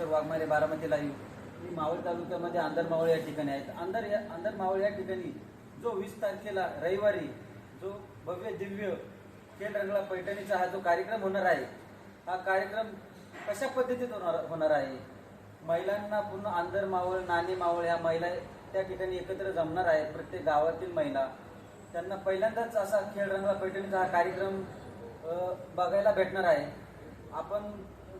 किशोर वाघमारे बारामतीला येऊ मी मावळ तालुक्यामध्ये आंदर मावळ या ठिकाणी आहेत अंधर या आंदर मावळ या ठिकाणी जो वीस तारखेला रविवारी जो भव्य दिव्य खेळ रंगला पैठणीचा हा जो कार्यक्रम होणार आहे हा कार्यक्रम कशा पद्धतीत होणार होणार आहे? महिलांना पूर्ण आंधर मावळ नाणे मावळ ह्या महिला त्या ठिकाणी एकत्र जमणार आहेत प्रत्येक गावातील महिला. त्यांना पहिल्यांदाच असा खेळ रंगला पैठणीचा हा कार्यक्रम बघायला भेटणार आहे. आपण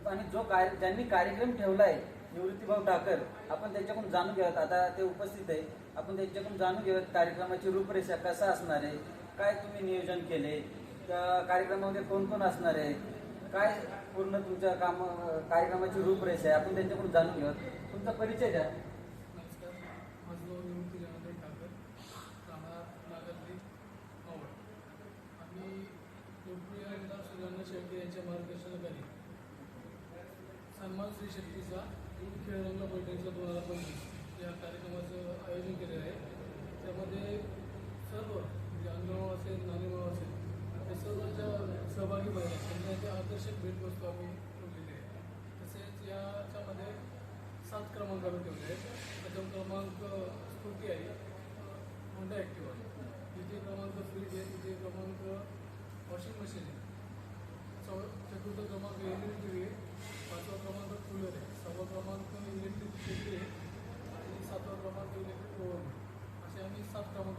आणि जो कार्य ज्यांनी कार्यक्रम ठेवला आहे निवृत्तीभाऊ ठाकर आपण त्यांच्याकडून जाणून घेऊयात. आता ते उपस्थित आहे. आपण त्यांच्याकडून जाणून घेऊयात कार्यक्रमाची रूपरेषा कसा असणार आहे काय तुम्ही नियोजन केले त्या कार्यक्रमामध्ये कोण कोण असणार आहे काय पूर्ण तुमच्या काम कार्यक्रमाची रूपरेषा आहे आपण त्यांच्याकडून जाणून घेऊयात. तुमचा परिचय द्या. नमस्कार. निवृत्ती यांच्या मार्गदर्शनाखाली सन्मान श्री शक्तीचा खेळ रंग द्वारा दोन पंचवीस या कार्यक्रमाचं आयोजन केलेलं आहे. त्यामध्ये सर्व म्हणजे अंगणाव असेल नाणेगाव असेल त्या सर्वांच्या सहभागी महिला त्यांना ते आकर्षक भेटवस्तू आम्ही ठेवलेली आहे. तसेच याच्यामध्ये सात क्रमांक आम्ही ठेवले आहेत. प्रथम क्रमांक स्कूटी आहे होंडा ॲक्टिवा. द्वितीय क्रमांक फ्रीज आहे तृतीय क्रमांक वॉशिंग मशीन आहे. चौ चतुर्थ क्रमांक एल टी व्ही आहे पाचवा क्रमांक कूलर आहे सहावा क्रमांक इलेक्ट्रिक शेगडी आहे आणि सातवा क्रमांक इलेक्ट्रिक ओव्हन असे आम्ही सात क्रमांक या ठिकाणी तसेच त्याच्याबरोबर खूप छान तुम्ही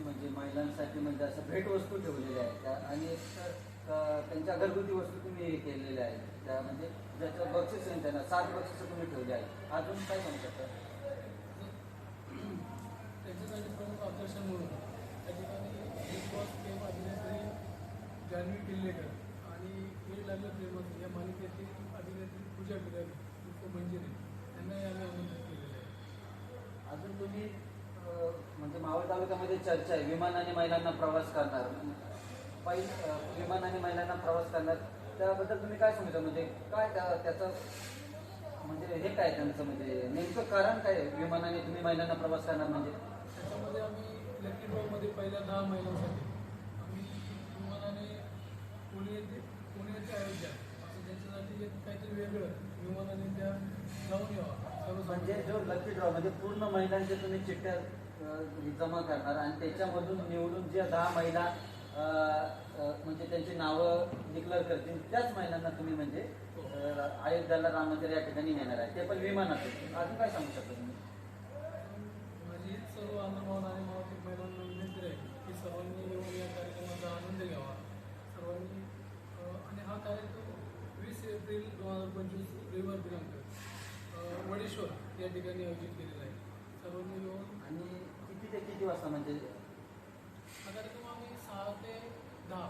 म्हणजे महिलांसाठी म्हणजे असं भेटवस्तू ठेवलेल्या आहेत त्या आणि त्यांच्या घरगुती वस्तू तुम्ही हे केलेल्या आहेत त्या म्हणजे ज्याचं बक्षीस आहे त्यांना सात बक्षीस तुम्ही ठेवले आहेत अजून काय सांगू शकता त्यांच्यासाठी प्रमुख आकर्षण म्हणून त्या ठिकाणी जान्हवी किल्लेकर आणि हे लागलं प्रेमाचं या मालिकेतील अभिनेत्री पूजा बिरारी उर्फ मंजिरी यांनाही आम्ही आमंत्रित केलेलं आहे अजून तुम्ही म्हणजे मावळ तालुक्यामध्ये चर्चा आहे. विमानाने महिलांना प्रवास करणार. पै विमान विमानाने महिलांना प्रवास करणार. त्याबद्दल तुम्ही काय सांगितलं म्हणजे काय त्या- त्याचं म्हणजे हे काय त्यांचं? म्हणजे नेमकं कारण काय आहे? विमानाने तुम्ही महिलांना प्रवास करणार म्हणजे? त्याच्यामध्ये आम्ही लकी ड्रॉमध्ये पहिल्या दहा महिलांसाठी आम्ही विमानाने पुणे येथे पुणे येथे अयोध्या असं त्यांच्यासाठी एक काहीतरी वेगळं विमानाने त्या म्हणजे जो लकी ड्रॉ म्हणजे पूर्ण महिलांचे तुम्ही चिठ्ठ्या जमा करणार आणि त्याच्यामधून निवडून ज्या दहा महिला म्हणजे त्यांची नावं डिक्लेअर करतील त्याच महिलांना तुम्ही म्हणजे अयोध्याला राम मंदिर या ठिकाणी नेणार आहे. ते पण विमानात अजून काय सांगू शकता तुम्ही? म्हणजे माझी सर्व अनुभव आणि मावळती महिलांना विनंती आहे की सर्वांनी येऊन या कार्यक्रमाचा आनंद घ्यावा. सर्वांनी आणि हा कार्यक्रम वीस एप्रिल दोन हजार पंचवीस रविवार दिनांक वडेश्वर. या ठिकाणी आयोजित केलेला आहे. सर्वांनी येऊन आणि किती ते किती वाजता म्हणजे? कार्यक्रम आम्ही सहा ते दहा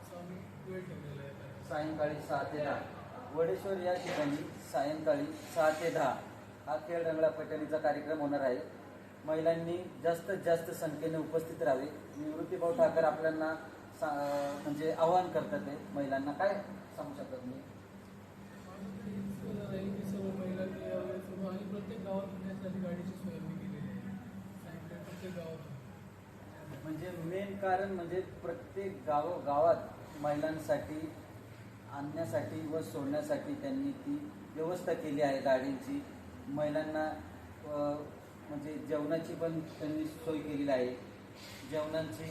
असा आम्ही वेळ ठेवलेला आहे सायंकाळी सहा ते दहा. वडेश्वर या ठिकाणी सायंकाळी सहा ते दहा हा खेळ रंगला पैठणीचा कार्यक्रम होणार आहे. महिलांनी जास्तीत जास्त संख्येने उपस्थित राहावे. निवृत्तीभाऊ ठाकर आपल्याला सा म्हणजे आवाहन करतात ते. महिलांना काय सांगू शकता तुम्ही राहील की सर्व महिलांनी यावेळी सर्व आणि प्रत्येक गावात येण्यासाठी गाडीची सोय आम्ही केलेली आहे सायंकाळी प्रत्येक गावातून म्हणजे मेन कारण म्हणजे प्रत्येक गाव गावात महिलांसाठी आणण्यासाठी व सोडण्यासाठी त्यांनी ती व्यवस्था केली आहे गाडीची. महिलांना म्हणजे जेवणाची पण त्यांनी सोय केलेली आहे. जेवणाची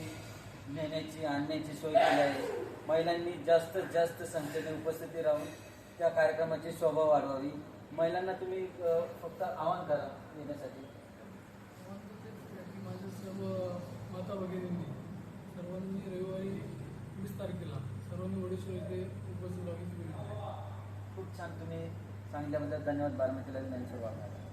नेण्याची आणण्याची सोय केली आहे. महिलांनी जास्तीत जास्त संख्येने उपस्थिती राहून त्या कार्यक्रमाची शोभा वाढवावी. महिलांना तुम्ही फक्त आवाहन करा येण्यासाठी की माझ्या सर्व माता वगैरेंनी सर्वांनी रविवारी वीस तारखेला सर्वांनी वडेश्वर येथे उपस्थित राहावी खूप छान तुम्ही सांगितल्याबद्दल धन्यवाद बारामतीला. ज्ञानेश्वर वाघ